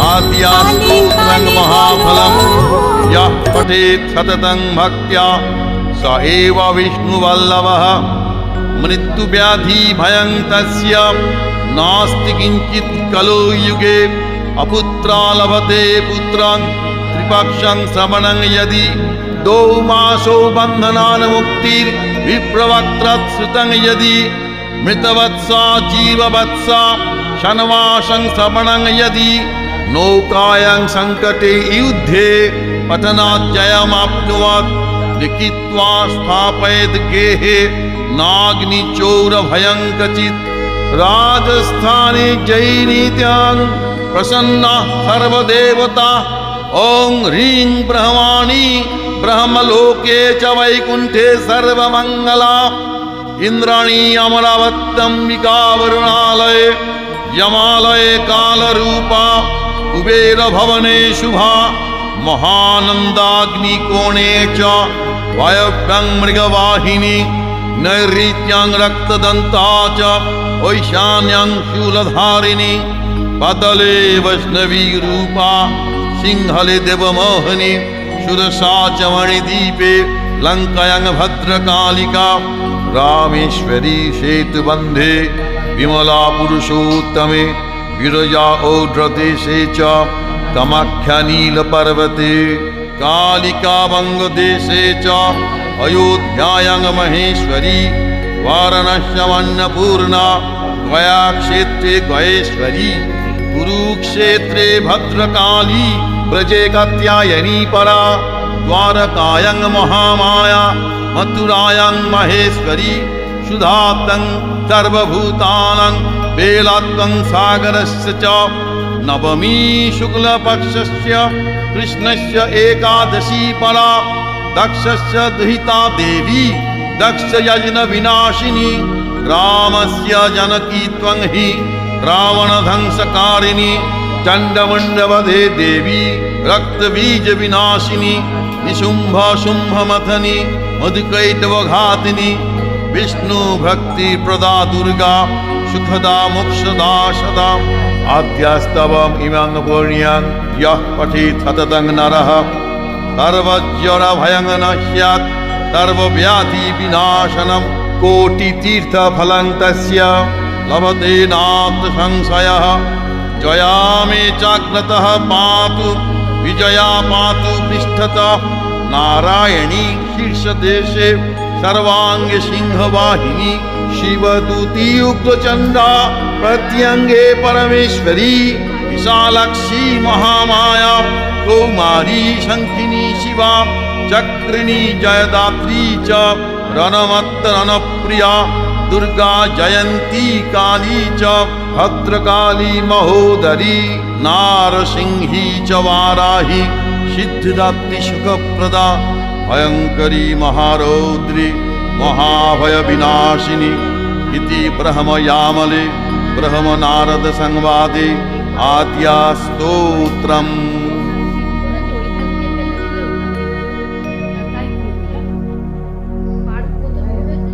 कालियास्तोत्रं महाफलं यः पठेत् सततं भक्त्या स एव विष्णुवल्लभः मृत्युव्याधिभयं तस्य नास्ति किञ्चित् कलो युगे अपुत्रा लभते पुत्रान् त्रिपक्षं श्रवणं यदि द्वौ मासौ बन्धनान् मुक्तिर्विप्रवक्त्रात् श्रुतं यदि मृतवत्सा जीववत्सा শনবাসং শ্রবণং যদি নৌকায়ং সংকটে যুদ্ধে পতনাজ্জয়মাপ্নুয়াত লিখিত্বা স্থাপয়েত গেহে নাগ্নি চৌর ভয়ং কচিত রাজস্থানে জৈনীত্যাং প্রসন্না সর্বদেবতা ওং হ্রিং ব্রহ্মাণী ব্রহ্মলোকে চ বৈকুণ্ঠে সর্বমঙ্গলা ইন্দ্রাণী অমরাবত্যম্বিকা বরুণালয়ে यमालये कालरूपा कुबेरभवने शुभा महानन्दाग्निकोणे च वायव्यं मृगवाहिनी नैऋत्यां रक्तदन्ता च वैशान्यां शूलधारिणी पतले वैष्णवी रूपा सिंहले देवमोहनी सुरसा च मणिदीपे लङ्कायां भद्रकालिका रामेश्वरी सेतुबन्धे विमला पुरुषोत्तमे विरजा औड्रदेशे च कामाख्या नीलपर्वते कालिका वङ्गदेशे च अयोध्यायां महेश्वरी वारणस्यमन्नपूर्णा गयाक्षेत्रे गयेश्वरी कुरुक्षेत्रे भद्रकाली ब्रजे कात्यायनी परा द्वारकायां महामाया मथुरायां महेश्वरी सुधातं सर्वभूतानां बेलात्वं सागरस्य च नवमी शुक्लपक्षस्य, कृष्णस्य एकादशी परा, दक्षस्य दुहिता देवी दक्षयज्ञविनाशिनी रामस्य जनकी त्वं हि रावणध्वंसकारिणी, चण्डमुण्डवधे देवी रक्तबीजविनाशिनी निशुम्भशुम्भमथनि, मधुकैटवघातिनि विष्णुभक्तिप्रदा दुर्गा सुखदा मोक्षदा सदा आद्यास्तवम् इमं पुण्यं यः पठेत् सततं नरः सर्वज्वरभयं न स्यात् सर्वव्याधिविनाशनं कोटितीर्थफलं तस्य लभते नात्र संशयः जया मे चाग्रतः पातु विजया पातु पृष्ठतः नारायणी शीर्षदेशे सर्वाङ्गे सिंहवाहिनी, शिवदूती उग्रचण्डा प्रत्यंगे परमेश्वरी, विशालक्षी महामाया कौमारी शङ्खिनी शिवा, चक्रिणी जयदात्री च रणमत्तरणप्रिया दुर्गा जयंती काली च, भद्रकाली महोदरी, नारसिंही च वाराही सिद्धिदात्री सुखप्रदा ভয়ঙ্করী মহারৌদ্রী মহাভয়বিনাশিনী ইতি ব্রহ্ময়ামলে ব্রহ্ম নারদ সংবাদে আদ্যা